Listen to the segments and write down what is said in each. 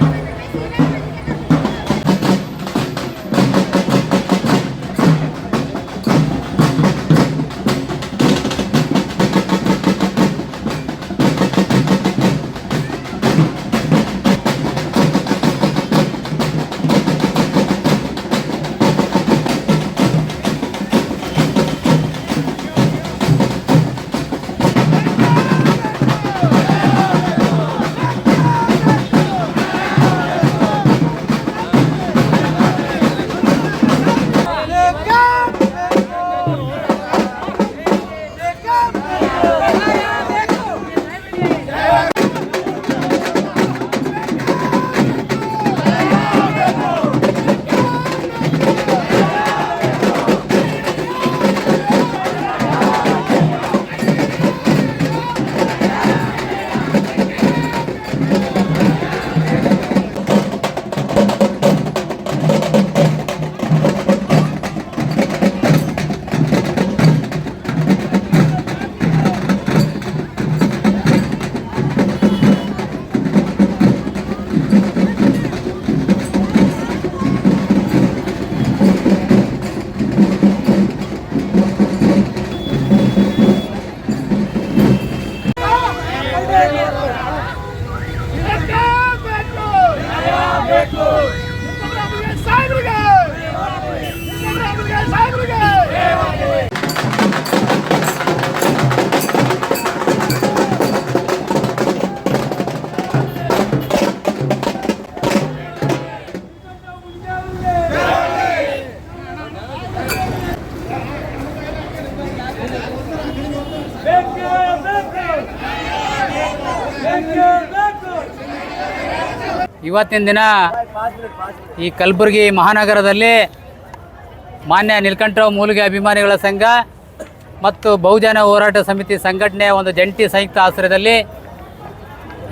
Gracias. ಬೇಕು ಬೇಕು ಇವತ್ತಿನ ದಿನ ಈ ಕಲಬುರಗಿ ಮಹಾನಗರದಲ್ಲಿ ಮಾನ್ಯ ನೀಲಕಂಠರಾವ್ ಮೂಲಿಗೆ ಅಭಿಮಾನಿಗಳ ಸಂಘ ಮತ್ತು ಬಹುಜನ ಹೋರಾಟ ಸಮಿತಿ ಸಂಘಟನೆಯ ಒಂದು ಜಂಟಿ ಸಂಯುಕ್ತ ಆಶ್ರಯದಲ್ಲಿ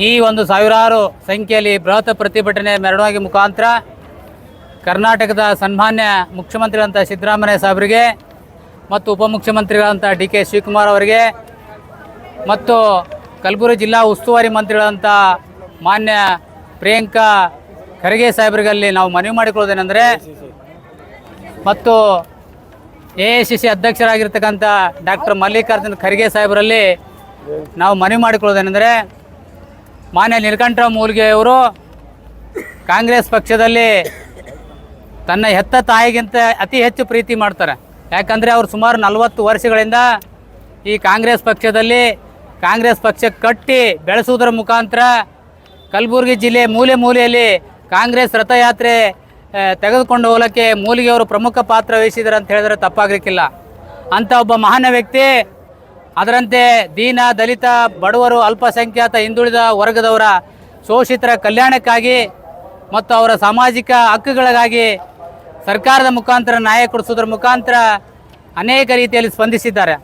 ಈ ಒಂದು ಸಾವಿರಾರು ಸಂಖ್ಯೆಯಲ್ಲಿ ಬೃಹತ್ ಪ್ರತಿಭಟನೆ ಮೆರವಣಿಗೆ ಮುಖಾಂತರ ಕರ್ನಾಟಕದ ಸನ್ಮಾನ್ಯ ಮುಖ್ಯಮಂತ್ರಿಗಳಂಥ ಸಿದ್ದರಾಮಯ್ಯ ಸಾಹೇಬರಿಗೆ ಮತ್ತು ಉಪಮುಖ್ಯಮಂತ್ರಿಗಳಂಥ ಡಿ ಕೆ ಶಿವಕುಮಾರ್ ಅವರಿಗೆ ಮತ್ತು ಕಲಬುರಗಿ ಜಿಲ್ಲಾ ಉಸ್ತುವಾರಿ ಮಂತ್ರಿಗಳಂಥ ಮಾನ್ಯ ಪ್ರಿಯಾಂಕಾ ಖರ್ಗೆ ಸಾಹೇಬರಿಗಲ್ಲಿ ನಾವು ಮನವಿ ಮಾಡಿಕೊಳ್ಳೋದೇನೆಂದರೆ ಮತ್ತು ಎ ಐ ಸಿ ಸಿ ಅಧ್ಯಕ್ಷರಾಗಿರ್ತಕ್ಕಂಥ ಡಾಕ್ಟರ್ ಮಲ್ಲಿಕಾರ್ಜುನ್ ಖರ್ಗೆ ಸಾಹೇಬರಲ್ಲಿ ನಾವು ಮನವಿ ಮಾಡಿಕೊಳ್ಳೋದೇನೆಂದರೆ ಮಾನ್ಯ ನೀಲಕಂಠರಾವ್ ಮೂಲ್ಗೆ ಅವರು ಕಾಂಗ್ರೆಸ್ ಪಕ್ಷದಲ್ಲಿ ತನ್ನ ಹೆತ್ತ ತಾಯಿಗಿಂತ ಅತಿ ಹೆಚ್ಚು ಪ್ರೀತಿ ಮಾಡ್ತಾರೆ. ಯಾಕಂದರೆ ಅವರು ಸುಮಾರು ನಲವತ್ತು ವರ್ಷಗಳಿಂದ ಈ ಕಾಂಗ್ರೆಸ್ ಪಕ್ಷದಲ್ಲಿ ಕಾಂಗ್ರೆಸ್ ಪಕ್ಷಕ್ಕೆ ಕಟ್ಟಿ ಬೆಳೆಸುವುದರ ಮುಖಾಂತರ ಕಲಬುರಗಿ ಜಿಲ್ಲೆ ಮೂಲೆ ಮೂಲೆಯಲ್ಲಿ ಕಾಂಗ್ರೆಸ್ ರಥಯಾತ್ರೆ ತೆಗೆದುಕೊಂಡು ಹೋಗಲಿಕ್ಕೆ ಮೂಲಿಗೆಯವರು ಪ್ರಮುಖ ಪಾತ್ರ ವಹಿಸಿದ್ದಾರೆ ಅಂತ ಹೇಳಿದ್ರೆ ತಪ್ಪಾಗಲಿಕ್ಕಿಲ್ಲ. ಅಂಥ ಒಬ್ಬ ಮಹಾನ್ ವ್ಯಕ್ತಿ, ಅದರಂತೆ ದೀನ, ದಲಿತ, ಬಡವರು, ಅಲ್ಪಸಂಖ್ಯಾತ, ಹಿಂದುಳಿದ ವರ್ಗದವರ ಶೋಷಿತರ ಕಲ್ಯಾಣಕ್ಕಾಗಿ ಮತ್ತು ಅವರ ಸಾಮಾಜಿಕ ಹಕ್ಕುಗಳಿಗಾಗಿ ಸರ್ಕಾರದ ಮುಖಾಂತರ ನ್ಯಾಯ ಕೊಡಿಸೋದ್ರ ಮುಖಾಂತರ ಅನೇಕ ರೀತಿಯಲ್ಲಿ ಸ್ಪಂದಿಸಿದ್ದಾರೆ.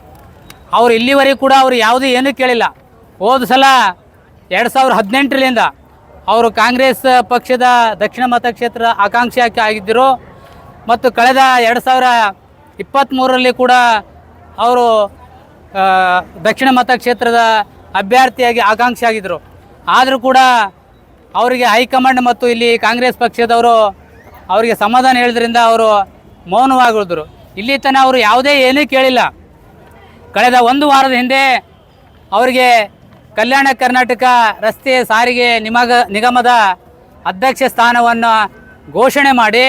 ಅವರು ಇಲ್ಲಿವರೆಗೂ ಕೂಡ ಅವರು ಯಾವುದೇ ಏನೂ ಕೇಳಿಲ್ಲ. ಹೋದ ಸಲ ಎರಡು ಸಾವಿರದ ಹದಿನೆಂಟರಿಂದ ಅವರು ಕಾಂಗ್ರೆಸ್ ಪಕ್ಷದ ದಕ್ಷಿಣ ಮತಕ್ಷೇತ್ರ ಆಕಾಂಕ್ಷಿ ಆಗಿದ್ದರು. ಮತ್ತು ಕಳೆದ ಎರಡು ಸಾವಿರ ಇಪ್ಪತ್ತ್ಮೂರರಲ್ಲಿ ಕೂಡ ಅವರು ದಕ್ಷಿಣ ಮತಕ್ಷೇತ್ರದ ಅಭ್ಯರ್ಥಿಯಾಗಿ ಆಕಾಂಕ್ಷಿ ಆಗಿದ್ದರು. ಆದರೂ ಕೂಡ ಅವರಿಗೆ ಹೈಕಮಾಂಡ್ ಮತ್ತು ಇಲ್ಲಿ ಕಾಂಗ್ರೆಸ್ ಪಕ್ಷದವರು ಅವರಿಗೆ ಸಮಾಧಾನ ಹೇಳಿದ್ರಿಂದ ಅವರು ಮೌನವಾಗಿದ್ದರು ಇಲ್ಲಿ ತನಕ ಅವರು ಯಾವುದೇ ಏನೂ ಕೇಳಿಲ್ಲ. ಕಳೆದ ಒಂದು ವಾರದ ಹಿಂದೆ ಅವರಿಗೆ ಕಲ್ಯಾಣ ಕರ್ನಾಟಕ ರಸ್ತೆ ಸಾರಿಗೆ ನಿಮಗ ನಿಗಮದ ಅಧ್ಯಕ್ಷ ಸ್ಥಾನವನ್ನು ಘೋಷಣೆ ಮಾಡಿ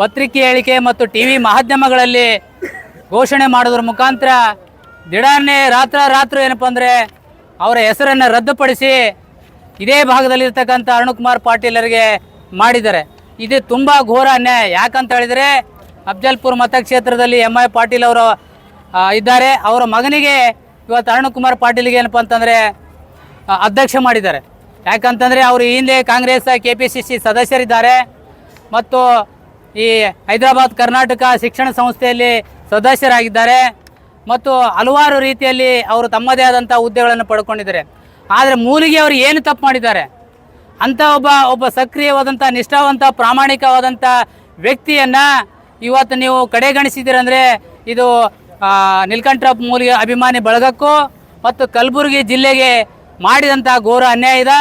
ಪತ್ರಿಕೆ ಹೇಳಿಕೆ ಮತ್ತು ಟಿ ವಿ ಮಾಧ್ಯಮಗಳಲ್ಲಿ ಘೋಷಣೆ ಮಾಡೋದ್ರ ಮುಖಾಂತರ ದಿಢಾನೇ ರಾತ್ರ ರಾತ್ರಿ ಏನಪ್ಪ ಅಂದರೆ ಅವರ ಹೆಸರನ್ನು ರದ್ದುಪಡಿಸಿ ಇದೇ ಭಾಗದಲ್ಲಿರ್ತಕ್ಕಂಥ ಅರುಣಕುಮಾರ್ ಪಾಟೀಲರಿಗೆ ಮಾಡಿದ್ದಾರೆ. ಇದು ತುಂಬ ಘೋರ ಅನ್ಯಾಯ. ಯಾಕಂತ ಹೇಳಿದರೆ ಅಫ್ಜಲ್ಪುರ್ ಮತಕ್ಷೇತ್ರದಲ್ಲಿ ಎಂ ಐ ಪಾಟೀಲ್ ಅವರು ಇದ್ದಾರೆ. ಅವರ ಮಗನಿಗೆ ಇವತ್ತು ಅರುಣಕುಮಾರ್ ಪಾಟೀಲ್ಗೆ ಏನಪ್ಪ ಅಂತಂದರೆ ಅಧ್ಯಕ್ಷ ಮಾಡಿದ್ದಾರೆ. ಯಾಕಂತಂದರೆ ಅವರು ಹಿಂದೆ Congress K P C C ಸದಸ್ಯರಿದ್ದಾರೆ. ಮತ್ತು ಈ ಹೈದರಾಬಾದ್, ಕರ್ನಾಟಕ ಶಿಕ್ಷಣ ಸಂಸ್ಥೆಯಲ್ಲಿ ಸದಸ್ಯರಾಗಿದ್ದಾರೆ. ಮತ್ತು ಹಲವಾರು ರೀತಿಯಲ್ಲಿ ಅವರು ತಮ್ಮದೇ ಆದಂಥ ಹುದ್ದೆಗಳನ್ನು ಪಡ್ಕೊಂಡಿದ್ದಾರೆ. ಆದರೆ ಮೂಲಿಗೆ ಅವರು ಏನು ತಪ್ಪು ಮಾಡಿದ್ದಾರೆ? ಅಂಥ ಒಬ್ಬ ಒಬ್ಬ ಸಕ್ರಿಯವಾದಂಥ, ನಿಷ್ಠಾವಂತ, ಪ್ರಾಮಾಣಿಕವಾದಂಥ ವ್ಯಕ್ತಿಯನ್ನು ಇವತ್ತು ನೀವು ಕಡೆಗಣಿಸಿದ್ದೀರಂದರೆ ಇದು ಮೂಲಿಯ ಮೂಲಿಗೆ ಅಭಿಮಾನಿ ಬಳಗಕ್ಕೂ ಮತ್ತು ಕಲಬುರಗಿ ಜಿಲ್ಲೆಗೆ ಮಾಡಿದಂಥ ಘೋರ ಅನ್ಯಾಯ ಇದೆ.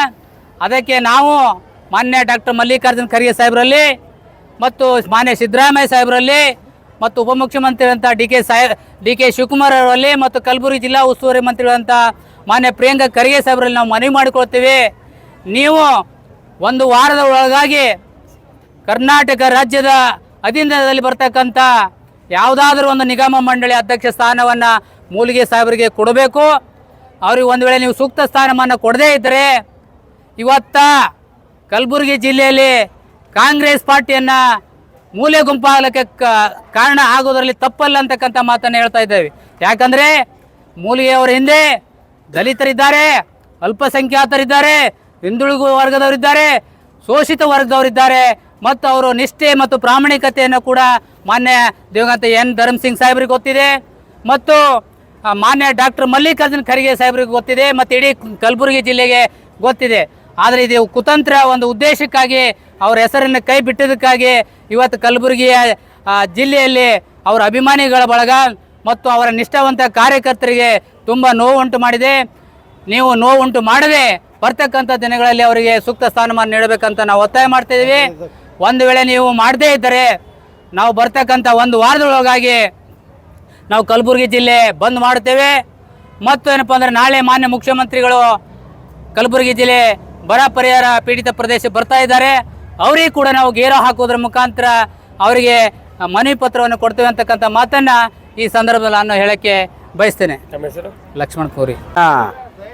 ಅದಕ್ಕೆ ನಾವು ಮಾನ್ಯ ಡಾಕ್ಟರ್ ಮಲ್ಲಿಕಾರ್ಜುನ್ ಖರ್ಗೆ ಸಾಹೇಬರಲ್ಲಿ ಮತ್ತು ಮಾನ್ಯ ಸಿದ್ದರಾಮಯ್ಯ ಸಾಹೇಬರಲ್ಲಿ ಮತ್ತು ಉಪಮುಖ್ಯಮಂತ್ರಿ ಅಂತ D K Saheb, D K Shivakumar ಅವರಲ್ಲಿ ಮತ್ತು ಕಲಬುರಗಿ ಜಿಲ್ಲಾ ಉಸ್ತುವಾರಿ ಮಂತ್ರಿಗಳಂತ ಮಾನ್ಯ ಪ್ರಿಯಾಂಕಾ ಖರ್ಗೆ ಸಾಹೇಬರಲ್ಲಿ ನಾವು ಮನವಿ ಮಾಡಿಕೊಳ್ತೀವಿ. ನೀವು ಒಂದು ವಾರದ ಒಳಗಾಗಿ ಕರ್ನಾಟಕ ರಾಜ್ಯದ ಅಧೀನದಲ್ಲಿ ಬರ್ತಕ್ಕಂಥ ಯಾವುದಾದ್ರೂ ಒಂದು ನಿಗಮ ಮಂಡಳಿ ಅಧ್ಯಕ್ಷ ಸ್ಥಾನವನ್ನು ಮೂಲಿಗೆ ಸಾಹೇಬರಿಗೆ ಕೊಡಬೇಕು. ಅವ್ರಿಗೆ ಒಂದು ವೇಳೆ ನೀವು ಸೂಕ್ತ ಸ್ಥಾನಮಾನ ಕೊಡದೇ ಇದ್ದರೆ ಇವತ್ತ ಕಲಬುರಗಿ ಜಿಲ್ಲೆಯಲ್ಲಿ ಕಾಂಗ್ರೆಸ್ ಪಾರ್ಟಿಯನ್ನು ಮೂಲೆ ಗುಂಪಾಗಲಿಕ್ಕೆ ಕಾರಣ ಆಗೋದರಲ್ಲಿ ತಪ್ಪಲ್ಲ ಅಂತಕ್ಕಂಥ ಮಾತನ್ನು ಹೇಳ್ತಾ ಇದ್ದೇವೆ. ಯಾಕಂದರೆ ಮೂಲಿಗೆಯವರ ಹಿಂದೆ ದಲಿತರಿದ್ದಾರೆ, ಅಲ್ಪಸಂಖ್ಯಾತರಿದ್ದಾರೆ, ಹಿಂದುಳಿದ ವರ್ಗದವರಿದ್ದಾರೆ, ಶೋಷಿತ ವರ್ಗದವರಿದ್ದಾರೆ. ಮತ್ತು ಅವರು ನಿಷ್ಠೆ ಮತ್ತು ಪ್ರಾಮಾಣಿಕತೆಯನ್ನು ಕೂಡ ಮಾನ್ಯ ದಿವಂಗತ ಎನ್ ಧರ್ಮಸಿಂಗ್ ಸಾಹೇಬ್ರಿಗೆ ಗೊತ್ತಿದೆ. ಮತ್ತು ಮಾನ್ಯ ಡಾಕ್ಟರ್ ಮಲ್ಲಿಕಾರ್ಜುನ್ ಖರ್ಗೆ ಸಾಹೇಬ್ರಿಗೆ ಗೊತ್ತಿದೆ ಮತ್ತು ಇಡೀ ಕಲಬುರಗಿ ಜಿಲ್ಲೆಗೆ ಗೊತ್ತಿದೆ. ಆದರೆ ಇದು ಕುತಂತ್ರ ಒಂದು ಉದ್ದೇಶಕ್ಕಾಗಿ ಅವರ ಹೆಸರನ್ನು ಕೈ ಬಿಟ್ಟಿದ್ದಕ್ಕಾಗಿ ಇವತ್ತು ಕಲಬುರಗಿಯ ಜಿಲ್ಲೆಯಲ್ಲಿ ಅವರ ಅಭಿಮಾನಿಗಳ ಬಳಗ ಮತ್ತು ಅವರ ನಿಷ್ಠಾವಂತ ಕಾರ್ಯಕರ್ತರಿಗೆ ತುಂಬ ನೋವುಂಟು ಮಾಡಿದೆ. ನೀವು ನೋವುಂಟು ಮಾಡದೆ ಬರ್ತಕ್ಕಂಥ ದಿನಗಳಲ್ಲಿ ಅವರಿಗೆ ಸೂಕ್ತ ಸ್ಥಾನಮಾನ ನೀಡಬೇಕಂತ ನಾವು ಒತ್ತಾಯ ಮಾಡ್ತಿದ್ದೀವಿ ಒಂದು ವೇಳೆ ನೀವು ಮಾಡದೇ ಇದ್ದರೆ ನಾವು ಬರ್ತಕ್ಕಂಥ ಒಂದು ವಾರದೊಳಗಾಗಿ ನಾವು ಕಲಬುರಗಿ ಜಿಲ್ಲೆ ಬಂದ್ ಮಾಡುತ್ತೇವೆ. ಮತ್ತು ಏನಪ್ಪ ಅಂದರೆ ನಾಳೆ ಮಾನ್ಯ ಮುಖ್ಯಮಂತ್ರಿಗಳು ಕಲಬುರಗಿ ಜಿಲ್ಲೆ ಬರ ಪರಿಹಾರ ಪೀಡಿತ ಪ್ರದೇಶ ಬರ್ತಾ ಇದ್ದಾರೆ. ಅವರಿಗೆ ಕೂಡ ನಾವು ಗೇರು ಹಾಕೋದ್ರ ಮುಖಾಂತರ ಅವರಿಗೆ ಮನವಿ ಪತ್ರವನ್ನು ಕೊಡ್ತೇವೆ ಅಂತಕ್ಕಂಥ ಮಾತನ್ನು ಈ ಸಂದರ್ಭದಲ್ಲಿ ನಾನು ಹೇಳಕ್ಕೆ ಬಯಸ್ತೇನೆ. ಲಕ್ಷ್ಮಣ್ ಕೋರಿ. ಹಾ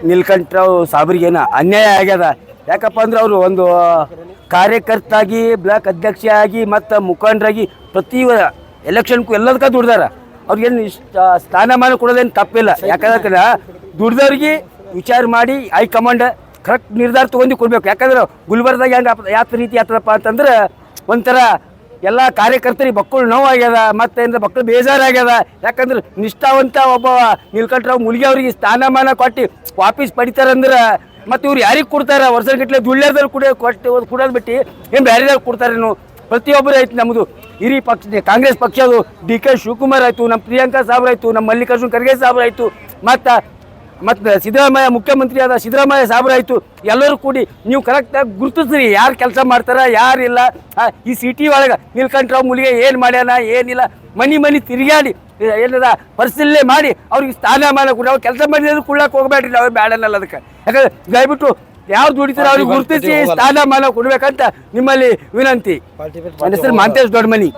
ನೀಲ್ಕಂಠರಾವ್ ಸಾಬ್ರಿಗೇನ ಅನ್ಯಾಯ ಆಗ್ಯದ. ಯಾಕಪ್ಪ ಅಂದ್ರೆ ಅವರು ಒಂದು ಕಾರ್ಯಕರ್ತಾಗಿ ಬ್ಲಾಕ್ ಅಧ್ಯಕ್ಷ ಆಗಿ ಮತ್ತು ಮುಖಂಡರಾಗಿ ಪ್ರತಿ ಎಲೆಕ್ಷನ್ಗೂ ಎಲ್ಲದಕ್ಕ ದುಡ್ದಾರ. ಅವ್ರಿಗೇನು ಇಷ್ಟ ಸ್ಥಾನಮಾನ ಕೊಡೋದೇನು ತಪ್ಪಿಲ್ಲ. ಯಾಕಂದ್ರೆ ದುಡ್ದವ್ರಿಗೆ ವಿಚಾರ ಮಾಡಿ ಹೈಕಮಾಂಡ್ ಕರೆಕ್ಟ್ ನಿರ್ಧಾರ ತೊಗೊಂಡು ಕೊಡ್ಬೇಕು. ಯಾಕಂದ್ರೆ ಗುಲ್ಬರ್ದಾಗ ಹೆಂಗೆ ಯಾವ ರೀತಿ ಆತದಪ್ಪ ಅಂತಂದ್ರೆ ಒಂಥರ ಎಲ್ಲ ಕಾರ್ಯಕರ್ತರಿಗೆ ಮಕ್ಕಳು ನೋವಾಗ್ಯದ ಮತ್ತೆ ಅಂದ್ರೆ ಮಕ್ಕಳು ಬೇಜಾರಾಗ್ಯದ. ಯಾಕಂದ್ರೆ ನಿಷ್ಠಾವಂತ ಒಬ್ಬ ನೀಲ್ಕಂಠರಾವ್ ಮುಲ್ಗಿ ಅವ್ರಿಗೆ ಸ್ಥಾನಮಾನ ಕೊಟ್ಟು ವಾಪಸ್ ಪಡಿತಾರಂದ್ರೆ ಮತ್ತೆ ಇವ್ರು ಯಾರಿಗೆ ಕೊಡ್ತಾರ? ವರ್ಷಗಟ್ಟಲೆ ದುಳ್ಳ್ಯದಲ್ಲಿ ಕೂಡ ಕೊಟ್ಟು ಕೊಡೋದು ಬಿಟ್ಟು ಏನು ಬೇರೆದವ್ರು ಕೊಡ್ತಾರೇನು ಪ್ರತಿಯೊಬ್ಬರು ಆಯ್ತು ನಮ್ಮದು ಹಿರಿ ಪಕ್ಷ ಕಾಂಗ್ರೆಸ್ ಪಕ್ಷದು ಡಿ ಕೆ ಶಿವಕುಮಾರ್ ಆಯಿತು ನಮ್ಮ ಪ್ರಿಯಾಂಕಾ ಸಾಬ್ರು ಆಯಿತು ನಮ್ಮ ಮಲ್ಲಿಕಾರ್ಜುನ್ ಖರ್ಗೆ ಸಾಬ್ರು ಆಯಿತು. ಮತ್ತು ಮತ್ತು ಸಿದ್ದರಾಮಯ್ಯ ಮುಖ್ಯಮಂತ್ರಿ ಆದ ಸಿದ್ದರಾಮಯ್ಯ ಸಾಬರಾಯಿತು ಎಲ್ಲರೂ ಕೂಡಿ ನೀವು ಕರೆಕ್ಟಾಗಿ ಗುರುತಿಸ್ರಿ. ಯಾರು ಕೆಲಸ ಮಾಡ್ತಾರ ಯಾರಿಲ್ಲ ಈ ಸಿಟಿ ಒಳಗೆ ನೀಲ್ಕಂಠರಾವ್ ಮುಲಿಗೆ ಏನು ಮಾಡ್ಯಾನ ಏನಿಲ್ಲ. ಮನಿ ಮನಿ ತಿರುಗಾಡಿ ಏನದ ಪರಿಶೀಲನೆ ಮಾಡಿ ಅವ್ರಿಗೆ ಸ್ಥಾನಮಾನ ಕೂಡ. ಅವ್ರು ಕೆಲಸ ಮಾಡಿದ್ರು ಕುಳ್ಳಕ್ಕೆ ಹೋಗ್ಬೇಡ್ರಿ ನಾವು ಬೇಡನಲ್ಲ ಅದಕ್ಕೆ. ಯಾಕಂದ್ರೆ ದಯವಿಟ್ಟು ಯಾರು ದುಡಿತಾರ ಅವ್ರಿಗೆ ಗುರುತಿಸಿ ಸ್ಥಾನಮಾನ ಕೊಡ್ಬೇಕಂತ ನಿಮ್ಮಲ್ಲಿ ವಿನಂತಿ. ಹೆಸರು ಮಾಂತೇಶ್ ದೊಡ್ಡಮನಿ